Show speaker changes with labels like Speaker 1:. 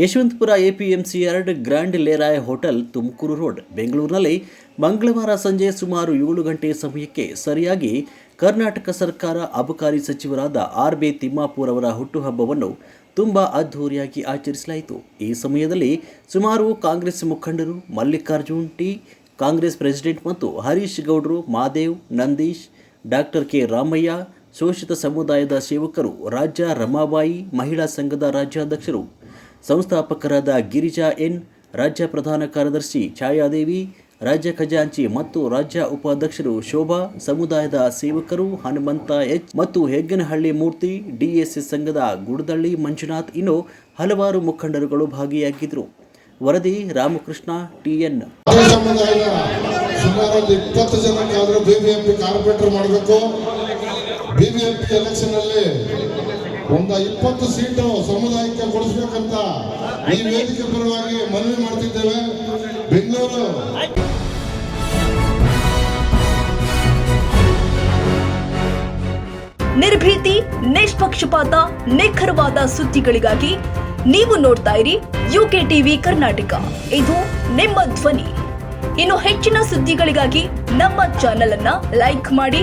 Speaker 1: Yeshwanthpur APMC ಎರಡು grand ಲೇರಾಯ್ hotel Tumakuru road, ಬೆಂಗಳೂರಿನಲ್ಲಿ ಮಂಗಳವಾರ ಸಂಜೆ ಸುಮಾರು ಏಳು ಗಂಟೆ ಸಮಯಕ್ಕೆ ಸರಿಯಾಗಿ ಕರ್ನಾಟಕ ಸರ್ಕಾರ ಅಬಕಾರಿ ಸಚಿವರಾದ ಆರ್ ಬಿ ತಿಮ್ಮಾಪುರ್ ಅವರ ಹುಟ್ಟುಹಬ್ಬವನ್ನು ತುಂಬ ಅದ್ಧೂರಿಯಾಗಿ ಆಚರಿಸಲಾಯಿತು. ಈ ಸಮಯದಲ್ಲಿ ಸುಮಾರು ಕಾಂಗ್ರೆಸ್ ಮುಖಂಡರು ಮಲ್ಲಿಕಾರ್ಜುನ್ ಟಿ, ಕಾಂಗ್ರೆಸ್ ಪ್ರೆಸಿಡೆಂಟ್ ಮತ್ತು ಹರೀಶ್ ಗೌಡ್ರು ಮಾದೇವ್, ನಂದೀಶ್, ಡಾಕ್ಟರ್ ಕೆ ರಾಮಯ್ಯ, ಶೋಷಿತ ಸಮುದಾಯದ ಸೇವಕರು, ರಾಜ್ಯ ರಮಾಬಾಯಿ ಮಹಿಳಾ ಸಂಘದ ರಾಜ್ಯಾಧ್ಯಕ್ಷರು ಸಂಸ್ಥಾಪಕರಾದ ಗಿರಿಜಾ ಎನ್, ರಾಜ್ಯ ಪ್ರಧಾನ ಕಾರ್ಯದರ್ಶಿ ಛಾಯಾದೇವಿ, ರಾಜ್ಯ ಖಜಾಂಚಿ ಮತ್ತು ರಾಜ್ಯ ಉಪಾಧ್ಯಕ್ಷರು ಶೋಭಾ, ಸಮುದಾಯದ ಸೇವಕರು ಹನುಮಂತ ಎಚ್ ಮತ್ತು ಹೆಗ್ಗನಹಳ್ಳಿ ಮೂರ್ತಿ, ಡಿಎಸ್ಎಸ್ ಸಂಘದ ಗುಡದಳ್ಳಿ ಮಂಜುನಾಥ್ ಇನ್ನು ಹಲವಾರು ಮುಖಂಡರುಗಳು ಭಾಗಿಯಾಗಿದ್ದರು. ವರದಿ ರಾಮಕೃಷ್ಣ ಟಿಎನ್
Speaker 2: ಸುಮಾರು ಇಪ್ಪತ್ತು ಎಂ ಬಿಬಿಎಂಪಿ ಕಾರ್ಪೊರೇಟರ್ ಮಾಡಬೇಕು. ಬಿಬಿಎಂಪಿ ಎಲೆಕ್ಷನ್ ಅಲ್ಲಿ ಒಂದು ಇಪ್ಪತ್ತು ಸೀಟು ಸಮುದಾಯಕ್ಕೆ ಕೊಡಿಸ್ಬೇಕಂತ ಈ ವೇದಿಕೆ ಪರವಾಗಿ ಮನವಿ ಮಾಡ್ತಿದ್ದೇವೆ. ಬೆಂಗಳೂರು.
Speaker 3: ನಿರ್ಭೀತಿ ನಿಷ್ಪಕ್ಷಪಾತ ನಿಖರವಾದ ಸುದ್ದಿಗಳಿಗಾಗಿ ನೀವು ನೋಡ್ತಾ ಇರಿ ಯುಕೆ ಟಿವಿ ಕರ್ನಾಟಕ. ಇದು ನಿಮ್ಮ ಧ್ವನಿ. ಇನ್ನು ಹೆಚ್ಚಿನ ಸುದ್ದಿಗಳಿಗಾಗಿ ನಮ್ಮ ಚಾನೆಲ್ ಅನ್ನ ಲೈಕ್ ಮಾಡಿ